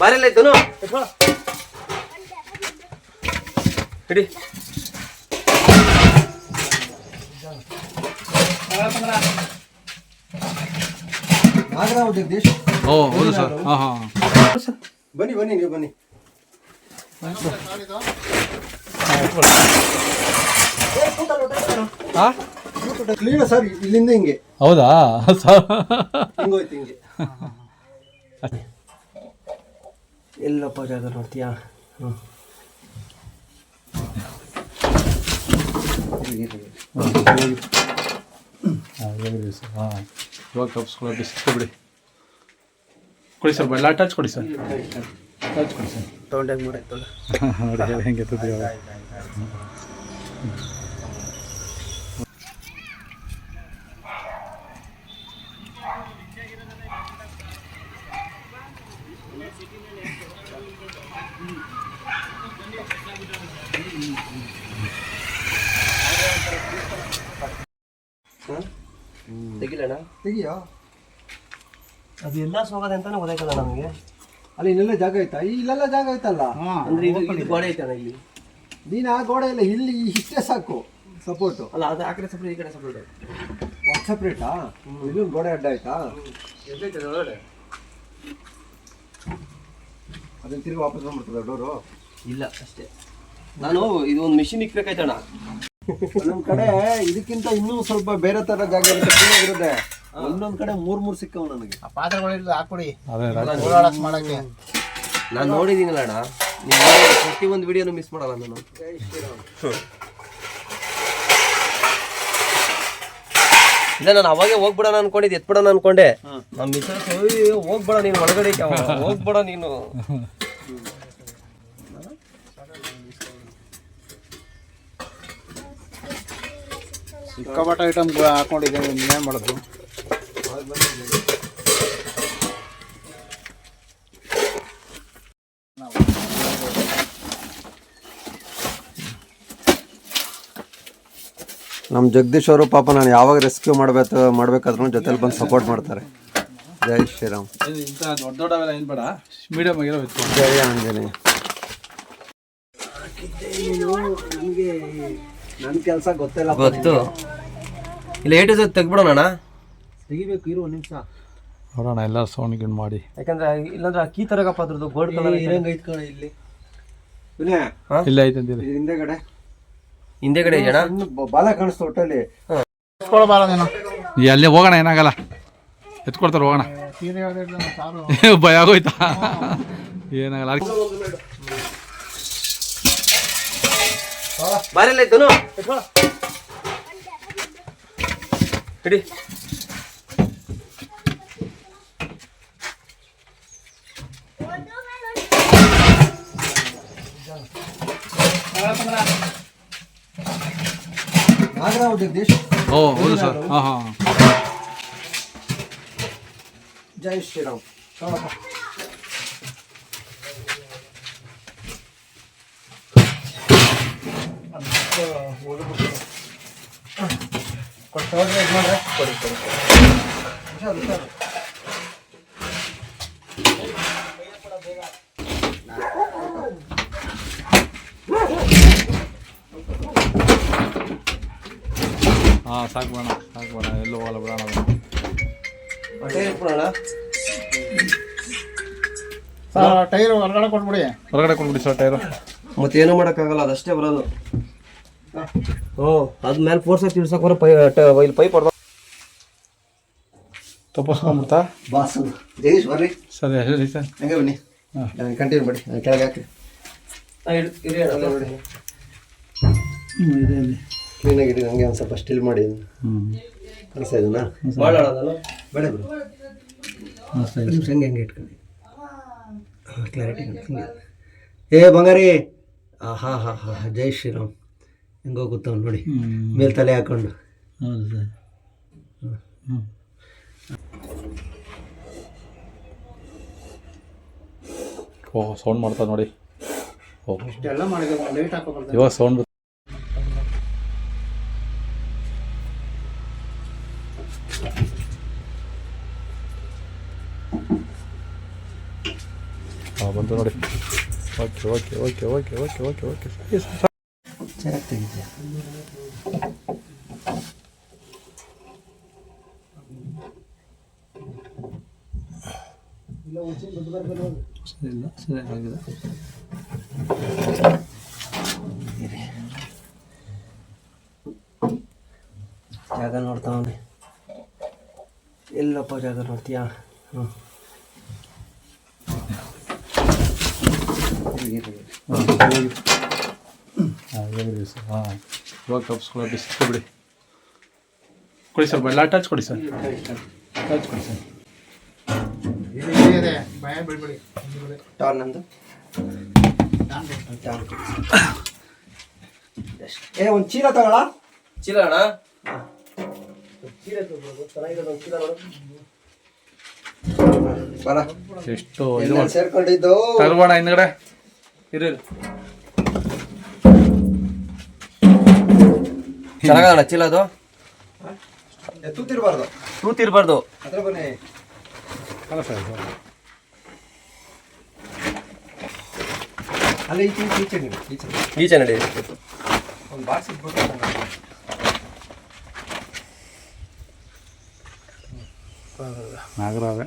ಬಾರೆಲ್ಲ ಇದ್ದನು ಹಿಡಿ. ಓ ಹೌದು ಸರ್. ಹಾಂ ಹಾಂ. ಬನ್ನಿ ಬನ್ನಿ ನೀವು ಬನ್ನಿ. ಹಾಂ ಕ್ಲೀನ್ ಸರ್ ಇಲ್ಲಿಂದ ಹಿಂಗೆ. ಹೌದಾ? ಸರ್. ಹಿಂಗೋಯ್ತು ಹಿಂಗೆ. ಎಲ್ಲಪ್ಪ ಜಾಗ ನೋಡ್ತೀಯಾ? ಹ್ಞೂ ಹಾಂ ಇವಾಗ ಬಿಡಿ ಕೊಡಿ ಸರ್ ಬಲ್ಲ ಟಚ್ ಕೊಡಿ ಸರ್ ಟಚ್ ಕೊಡಿ ಸರ್. ತೊಗೊಂಡಾಗ ಮಾಡಾಯ್ತಲ್ಲ ಹಾಂ ಹೇಳಿ ಹೆಂಗೆ ಎತ್ತುತ್ತೀವಿ ಇವಾಗ. ತೆಗಿಲಣ್ಣ? ತೆಗಿಯೋ? ಅದು ಎಲ್ಲ ಸ್ವಾಗತ ಅಂತಾನೆ ಗೊತ್ತಾಯ್ತಲ್ಲ ನಮಗೆ. ಅಲ್ಲಿ ಇನ್ನೆಲ್ಲ ಜಾಗ ಐತಾ ಇಲ್ಲೆಲ್ಲ ಜಾಗ ಐತಲ್ಲ ಅಂದ್ರೆ ಇದು ಇದು ಗೋಡೆ ಐತಣ್ಣ ಇಲ್ಲಿ? ನೀನು ಆ ಗೋಡೆ ಇಲ್ಲ ಇಲ್ಲಿ ಇಷ್ಟೇ ಸಾಕು ಸಪೋರ್ಟು ಅಲ್ಲ ಅದು ಆ ಕಡೆ ಸಪ್ರೇಟ್ ಈ ಕಡೆ ಸಪ್ರೇಟ್ ಒಂದು ಸಪ್ರೇಟಾ ಇಲ್ಲೊಂದು ಗೋಡೆ ಅಡ್ಡ ಆಯ್ತಾ? ಅದನ್ನ ತಿರುಗಿ ವಾಪಸ್ ಬಂದ್ಬಿಡ್ತದೆ ಡೋರು ಇಲ್ಲ ಅಷ್ಟೇ. ನಾನು ಇದು ಒಂದು ಮಿಷಿನ್ ಇಕ್ಬೇಕಾಯ್ತಣ್ಣ. ಒಂದೊಂದ್ ಕಡೆ ಇದಕ್ಕಿಂತ ಇನ್ನೂ ಸ್ವಲ್ಪ ಬೇರೆ ತರ ಜಾಗ ಇರುತ್ತೆ ಒಂದೊಂದ್ ಕಡೆ ಮೂರ್ ಮೂರ್ ಸಿಕ್ಕವು ನನಗೆ. ಪಾತ್ರೆಗಳಿಲ್ಲ ಹಾಕೊಡಿ ಓಡಾಡಕ್ ಮಾಡಕ್ಕೆ. ನಾನು ನೋಡಿದ್ದೀನಲ್ಲ ಅಣ್ಣ ನೀವು ಪ್ರತಿ ಒಂದು ವಿಡಿಯೋನು ಮಿಸ್ ಮಾಡಲ್ಲ ನಾನು. ಇಲ್ಲ ನಾನು ಅವಾಗೆ ಹೋಗ್ಬಿಡೋಣ ಅನ್ಕೊಂಡಿದ್ದೆ ಎತ್ಬಿಡೋಣ ಅನ್ಕೊಂಡೆ. ನಮ್ಮ ಮಿಸಸ್ ಹೋಗ್ಬೇಡ ನೀನು ಒಳಗಡೆ. ಹೋಗ್ಬೇಡ ನೀನು. ಸಿಕ್ಕಾಪಟ್ಟ ಐಟಮ್ ಹಾಕೊಂಡಿದ್ದೇನೆ ಇನ್ನೇನು ಮಾಡೋದು? ನಮ್ಮ ಜಗದೀಶ್ ಅವರು ಪಾಪ ನಾನು ಯಾವಾಗ ರೆಸ್ಕ್ಯೂ ಮಾಡ್ಬೇಕು ಮಾಡ್ಬೇಕಾದ್ರೂ ಜೊತೆಲಿ ಬಂದು ಸಪೋರ್ಟ್ ಮಾಡ್ತಾರೆ. ಜೈ ಶ್ರೀರಾಮ್. ಇಂಥ ದೊಡ್ಡ ದೊಡ್ಡವೆಲ್ಲ ಏನು ಬೇಡ ಮೀಡಿಯಮ್ ಆಗಿರೋ ಜಯ ಆಂಜನೇಯ. ನನ್ನ ಕೆಲಸ ಗೊತ್ತಿಲ್ಲ ಗೊತ್ತು. ಇಲ್ಲ ಏಟು ಜೊತೆ ತೆಗ್ಬಿಡೋಣ ಅಣ್ಣ. ತೆಗಿಬೇಕು ಇರು ಒಂದು ನಿಮಿಷ. ನೋಡೋಣ ಎಲ್ಲ ಸೌಂಡ್ ಗಿಂಡ್ ಮಾಡಿ. ಯಾಕಂದ್ರೆ ಇಲ್ಲಾಂದ್ರೆ ಅಕ್ಕಿ ತರಗಪ್ಪ ಅದ್ರದ್ದು ಗೋಲ್ಡ್ ಕಲರ್ ಇರಂಗ ಐತ್ಕಣ ಇಲ್ಲಿ. ವಿನಯ ಇಲ್ಲ ಐತೆ ಅಂತೀರಿ ಹಿಂದೆಗಡೆ. ಹಿಂದೆಗಡೆ ಬ- ಬಾಲ ಕಾಣಿಸ್ತು ಒಟ್ಟಲ್ಲಿ. ನೀನು. ಈ ಅಲ್ಲೇ ಹೋಗೋಣ ಏನಾಗಲ್ಲ. ಎತ್ಕೊಡ್ತಾರೆ ಹೋಗೋಣ. ಸೀರೆ ಹೇಳಿದ್ರೆ ಸಾರು. ಭಯ ಆಗೋಯ್ತಾ? ಏನಾಗಲ್ಲ. ಅದಕ್ಕೆ ಬಾರೆಲ್ಲ ಇದ್ದನು ಹಿಡಿ ನಾಗರಾವ್ ಜಗದೀಶ್ ಓ ಹೌದು ಸರ್ ಹಾಂ ಹಾಂ ಜೈ ಶ್ರೀರಾಮ್ ಹಾಂ ಸಾಕು ಬೇಡ ಸಾಕು ಬೇಡ ಎಲ್ಲೂ ಹೋಗಲ್ಲ ಬಿಡೋಣ ಸರ್ ಟೈರ್ ಹೊರಗಡೆ ಕೊಟ್ಬಿಡಿ. ಹೊರಗಡೆ ಕೊಟ್ಬಿಡಿ ಸರ್ ಟೈರು. ಮತ್ತೇನು ಮಾಡೋಕ್ಕಾಗಲ್ಲ ಅದಷ್ಟೇ ಬರೋದು. ಹ್ಞೂ ಫೋರ್ಸ್ ಆಗಿ ತಿಳ್ಸಕ್ ಬರೋ ಪೈ ಇಲ್ಲಿ ಪೈಪ್ ಹೊಡೆದ ತಪ್ಪಿಸ್ಕೊಂಬಿಡ್ತಾ ಬಾಸ್ ಜಗದೀಶ್ ಬರ್ರಿ. ಸರಿ ಹೇಳಿ ಸರ್. ಹಂಗೆ ಬನ್ನಿ. ಹಾಂ. ಕಂಟಿನ್ಯೂ ಮಾಡಿ ನಾನ್ ಕೆಳಗೆ ಹಾಕಿ ಕ್ಲೀನಾಗಿ ಇಡಿ ನನಗೆ ಒಂದು ಸ್ವಲ್ಪ ಸ್ಟಿಲ್ ಮಾಡಿ. ಹ್ಞೂ ಕಳಿಸ್ತಾ ಇದನ್ನ. ಭಾಳ ಬೇಡ ಬಿಡು. ಹಂಗೆ ಹಂಗೆ ಇಟ್ಕೊಳ್ಳಿ. ಕ್ಲಾರಿಟಿ ಏ ಬಂಗಾರಿ. ಹಾಂ ಹಾಂ ಹಾಂ ಜೈ ಶ್ರೀರಾಮ್. ಹೆಂಗೆ ಹೋಗುತ್ತವ್ ನೋಡಿ. ಮೇಲ್ ತಲೆ ಹಾಕೊಂಡು. ಹೌದು ಸರ್. ಹ್ಞೂ ಓ ಸೌಂಡ್ ಮಾಡ್ತಾ ನೋಡಿ. ಇಷ್ಟೆಲ್ಲ ಮಾಡಿದ್ರೆ ಲೈಟ್ ಹಾಕೋಬಾರ್ದು ಇವಾಗ ಸೌಂಡ್ ಹಾಂ ಬಂತು ನೋಡಿ. Okay okay okay okay okay okay okay. ಚೆನ್ನಾಗಿ ತೆಗಿತೀಯ ಸರಿ ಇಲ್ಲ ಸರಿ ಆಗಿದೆ ಜಾಗ ನೋಡ್ತಾವನೆ ಎಲ್ಲಪ್ಪ ಜಾಗ ನೋಡ್ತೀಯಾ? ಹ್ಞೂ ಹಾಂ ಹಾಂ ಇವಾಗ ಕಪ್ಸ್ಕೊಳ್ಳೋ ಬಿಸಿ ಬಿಡಿ. ಕೊಡಿ ಸರ್ ಎಲ್ಲ ಟಚ್ ಕೊಡಿ ಸರ್. ಟಚ್ ಕೊಡಿ ಸರ್. ಇದೆ ಭಯ ಬಿಡ್ಬೇಡಿ ಟಾನ್ ನಂದು ಏ ಒಂದು ಚೀಲ ತಗೊಳ? ಚೀಲ ಅಣ್ಣ. ಎಷ್ಟು ಸೇರ್ಕೊಂಡಿದ್ದು. ತಗೋಣ ಹಿಂದ್ಗಡೆ. ಇರಿ. ಇರಿ. ಚೆನ್ನಾಗಣ್ಣ ಚೀಲ ಅದು? ತೂತಿರ್ಬಾರ್ದು. ತೂತಿರ್ಬಾರ್ದು. ಬನ್ನಿ. ಅಲ್ಲ ಈಚೆ ಈಚೆ ಈಚೆ ಈಚೆ. ಈಚೆ ನಡಿ. ಒಂದು ಬಾಕ್ಸ್ ಇಟ್ಬಿಟ್ಟು ನಾಗರಾವೆ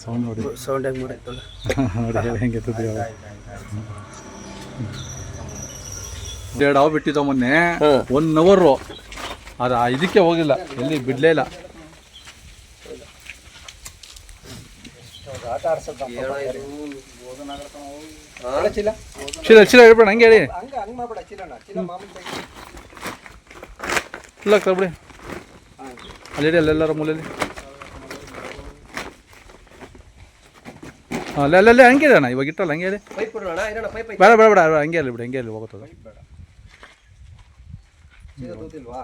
ಸೌಂಡ್ ನೋಡಿ. ಸೌಂಡ್ ಹೆಂಗೆ ನೋಡಿ ಹೇಳಿ ಹೆಂಗೆ ಅವಾಗ. ಎರಡು ಹಾವು ಬಿಟ್ಟಿದ್ದ ಮೊನ್ನೆ. ಒನ್ ಅವರು ಅದು ಇದಕ್ಕೆ ಹೋಗಿಲ್ಲ. ಎಲ್ಲಿ? ಬಿಡ್ಲೇ ಇಲ್ಲ. ಚೀಲ ಚೀಲ ಹೇಳ್ಬೇಡ ಹಂಗೆ ಹೇಳಿ. ಇಲ್ಲ ಬಿಡಿ ಅಲ್ಲಿ ಅಲ್ಲೆಲ್ಲರ ಮೂಲೆಯಲ್ಲಿ ಹಾಂ ಅಲ್ಲೇ ಅಲ್ಲೇ ಹಂಗೆ ಅಣ್ಣ. ಇವಾಗ ಇಟ್ಟಲ್ಲ ಹಂಗೆ ಹೇಳಿ. ಬೇಡ ಬೇಡ ಬೇಡ ಹಂಗೆ ಅಲ್ಲಿ ಬಿಡಿ ಹಂಗೆ ಅಲ್ಲಿ ಹೋಗುತ್ತದೆ. ತೂತಿಲ್ವಾ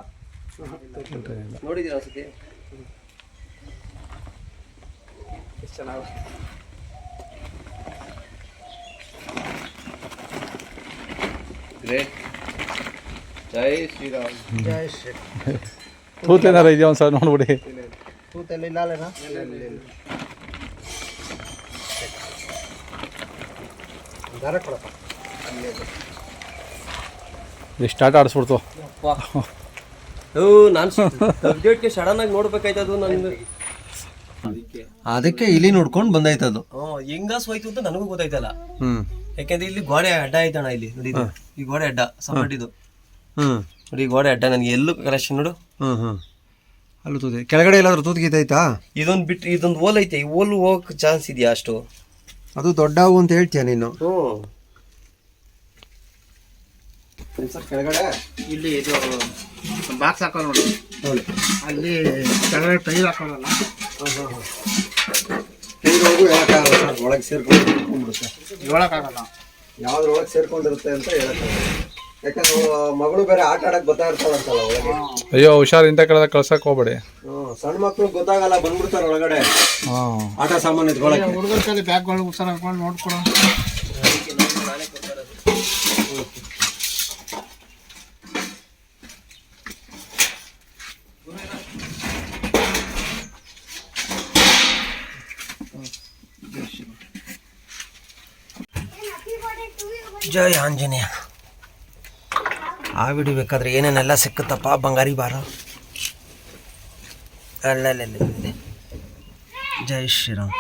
ನೋಡಿದ್ದೀರಾ ಅನ್ಸುತ್ತೆ ಎಷ್ಟು ಚೆನ್ನಾಗಿ ಗ್ರೇಟ್ ಜೈ ಶ್ರೀರಾಮ್. ಜೈ ಶ್ರೀ ತೂತೇನಾರ ಇದೆಯಾ ಒಂದು ಸಲ ನೋಡ್ಬಿಡಿ. ತೂತೆಲ್ಲ ಇಲ್ಲ ಅಲ್ಲೇನಾ? ದಾರ ಕೊಡಪ್ಪ. ಎಷ್ಟು ಆಟ ಆಡಿಸ್ಬಿಡ್ತು? ನಾನು ಸಡನ್ ಆಗಿ ನೋಡ್ಬೇಕಾಯ್ತದು ನಾನು ಅದಕ್ಕೆ. ಇಲ್ಲಿ ನೋಡ್ಕೊಂಡು ಬಂದಾಯ್ತದು. ಹೆಂಗಾಸ್ ಹೋಯ್ತು ಅಂತ ನನಗೂ ಗೊತ್ತಾಯ್ತಲ್ಲ. ಹ್ಮ್. ಯಾಕಂದ್ರೆ ಇಲ್ಲಿ ಗೋಡೆ ಅಡ್ಡ ಐತಣ್ಣ ಇಲ್ಲಿ ನೋಡಿ ಇದು. ಈ ಗೋಡೆ ಅಡ್ಡ ಸಪರೇಟ್ ಇದು ಹ್ಮ್. ನೋಡಿ ಈ ಗೋಡೆ ಅಡ್ಡ ನನಗೆ ಎಲ್ಲೂ ಕರೆಕ್ಷನ್ ನೋಡು. ಹ್ಮ್ ಹ್ಮ್. ಅಲ್ಲೂ ತೂತಿ ಕೆಳಗಡೆ ಎಲ್ಲಾದ್ರೂ ತೂತ್ ಗೀತೈತಾ ಇದೊಂದು ಬಿಟ್ಟು ಇದೊಂದು ಓಲ್ ಐತೆ ಈ ಓಲ್ ಹೋಗಕ್ ಚಾನ್ಸ್ ಇದೆಯಾ ಅಷ್ಟು? ಅದು ದೊಡ್ಡ ಹಾವು ಅಂತ ಹೇಳ್ತೀಯ ನೀನು? ಹ್ಞೂ ಸರ್ ಕೆಳಗಡೆ ಇಲ್ಲಿ ಇದು ಬಾಕ್ಸ್ ಹಾಕೋ ನೋಡಿ. ನೋಡಿ. ಅಲ್ಲಿ ಕೆಳಗಡೆ ಟೈರ್ ಹಾಕೋದಲ್ಲ ಹೋಗು ಹೇಳಕ್ಕಾಗಲ್ಲ ಸರ್ ಒಳಗೆ ಸೇರ್ಕೊಂಡು ಕುತ್ಕೊಂಡ್ಬಿಡುತ್ತೆ. ಹೇಳೋಕ್ಕಾಗಲ್ಲ. ಯಾವ್ದ್ರ ಒಳಗೆ ಸೇರ್ಕೊಂಡಿರುತ್ತೆ ಅಂತ ಹೇಳಕ್ಕಾಗಲ್ಲ. ಯಾಕಂದ್ರೆ ಮಗಳು ಬೇರೆ ಆಟ ಆಡಕ್ ಬರ್ತಾ ಇರ್ತಾಳಂತಲ್ಲ ಒಳಗೆ. ಅಯ್ಯೋ ಹುಷಾರ್ ಇಂಥ ಕಡೆ ಕಳ್ಸಕ್ ಹೋಗ್ಬೇಡಿ. ಸಣ್ಣ ಮಕ್ಳು ಗೊತ್ತಾಗಲ್ಲ ಬಂದ್ಬಿಡ್ತಾರೆ ಒಳಗಡೆ. ಆಟ ಸಾಮಾನು ಎತ್ಕೊಳಕ್ಕೆ ಹುಡುಗರ ಕೈಲಿ ಬ್ಯಾಗ್ಗಳು ಉತ್ಸಾರ ಹಾಕೊಂಡು ನೋಡ್ಕೊಡು. ಜೈ ಆಂಜನೇಯ. ಆ ವಿಡಿಯೋ ಬೇಕಾದ್ರೆ ಏನೇನೆಲ್ಲ ಸಿಕ್ಕುತ್ತಪ್ಪ ಬಂಗಾರಿ ಬಾರ ಅಲ್ಲಲ್ಲ ಜೈ ಶ್ರೀರಾಮ್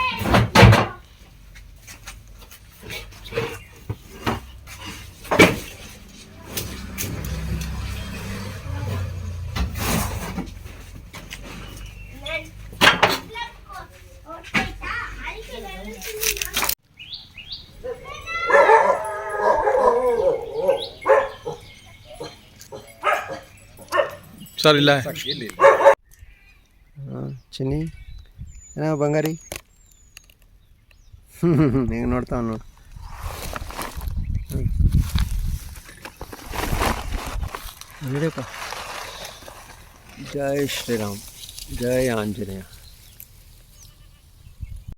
ಸರ್ ಇಲ್ಲ. ಚಿನ್ನಿ. ಏನೋ ಬಂಗಾರಿ? ಹೆಂಗೆ ನೋಡ್ತಾವ ನೋಡು. ನೋಡಿಯಪ್ಪ ಜೈ ಶ್ರೀರಾಮ್. ಜೈ ಆಂಜನೇಯ.